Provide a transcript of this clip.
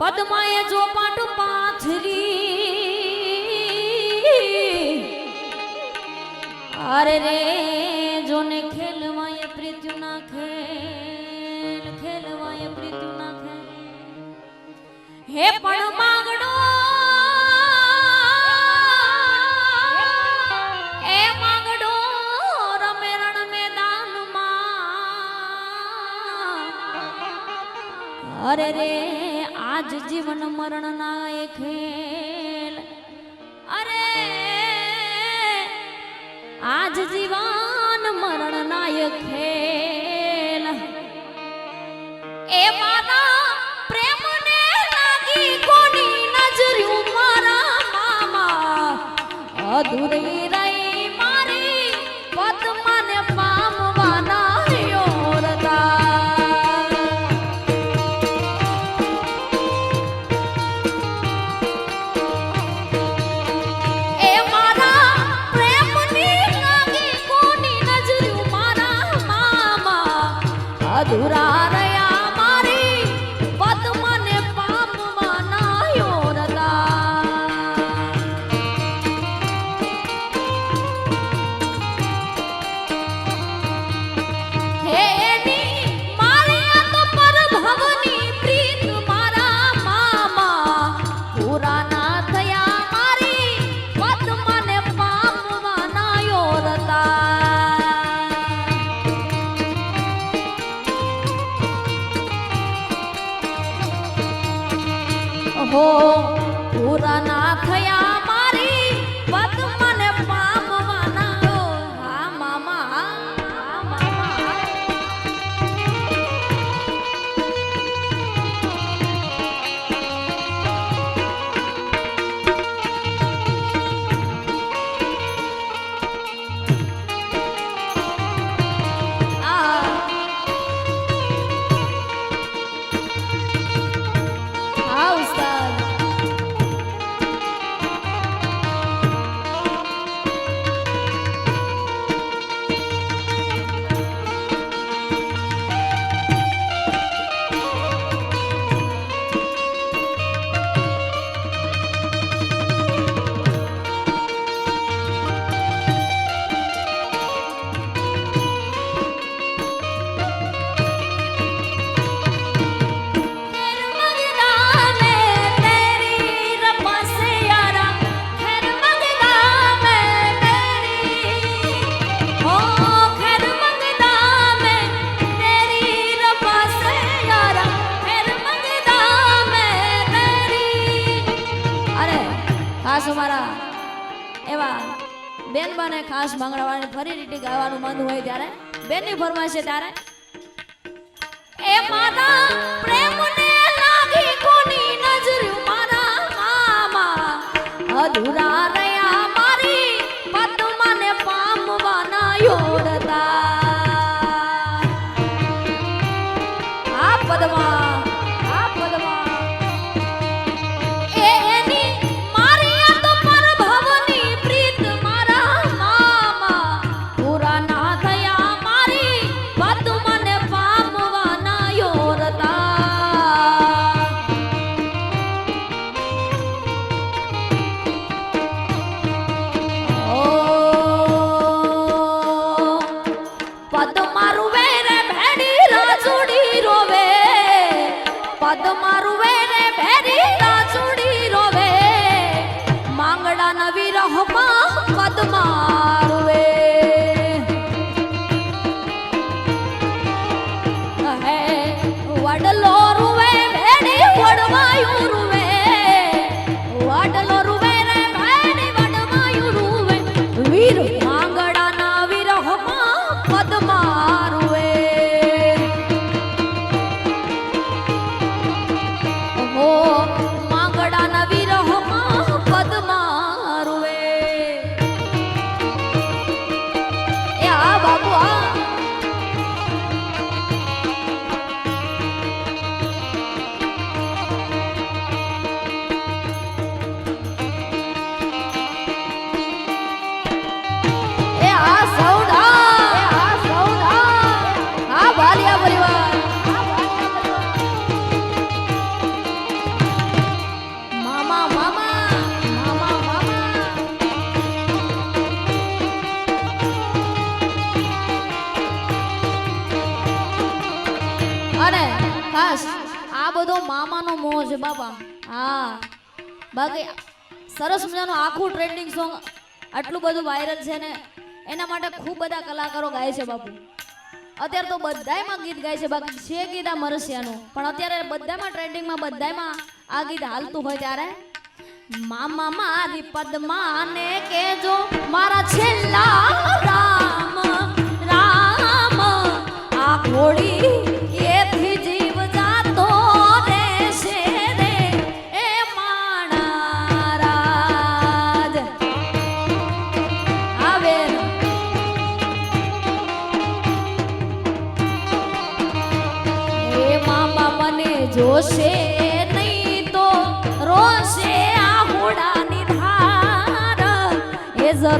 પદમાએ ચોપાટ પાથરી. અરે રે, જોને ખેલવાય પ્રીત્યુ ના ખેલ, ખેલવાય પ્રીત્યુ ના ખેલ. હે પણ માગણો અરે રે આજ જીવન મરણ ના એ ખેલ. અરે, આજ જીવન મરણ ના એ ખેલ. એ મારા કોની નજર્યું મારા મામા અધૂરી અધૂરા भो पुरनाथया બેન બને ખાસ મંગળવારે ફરી રીતે ગાવાનું મન હોય ત્યારે બેનની ફરમાઈશ છે ત્યારે એ મારા પ્રેમને લાગી કોની નજર મારા મામા? અધૂરા રહ્યા પદ મારું વેરે ભેરી રાજુડી રોવે. માંગડા નવી રહમાં પદ મારવે. હે વડલો રૂવે ભેડી વડવાયું રૂવે. વડલો રૂવે રે ભેડી વડવાયું રૂવે. વીર મામાનો મોહ છે બાપા. હા. બાકી સરસ મજાનું આખું ટ્રેન્ડિંગ સોંગ આટલું બધું વાયરલ છે ને એના માટે ખૂબ બધા કલાકારો ગાય છે બાપુ. અત્યારે તો બધાયમાં ગીત ગાય છે, બાકી છે ગીત આ મરસિયાનું. પણ અત્યારે બધામાં ટ્રેન્ડિંગમાં બધાયમાં આ ગીત હાલતું હોય ત્યારે મામા મારી પદ્માને કેજો મારા છેલ્લા રામ રામ, આ ઘોડી જોશે નહીં તો રોશે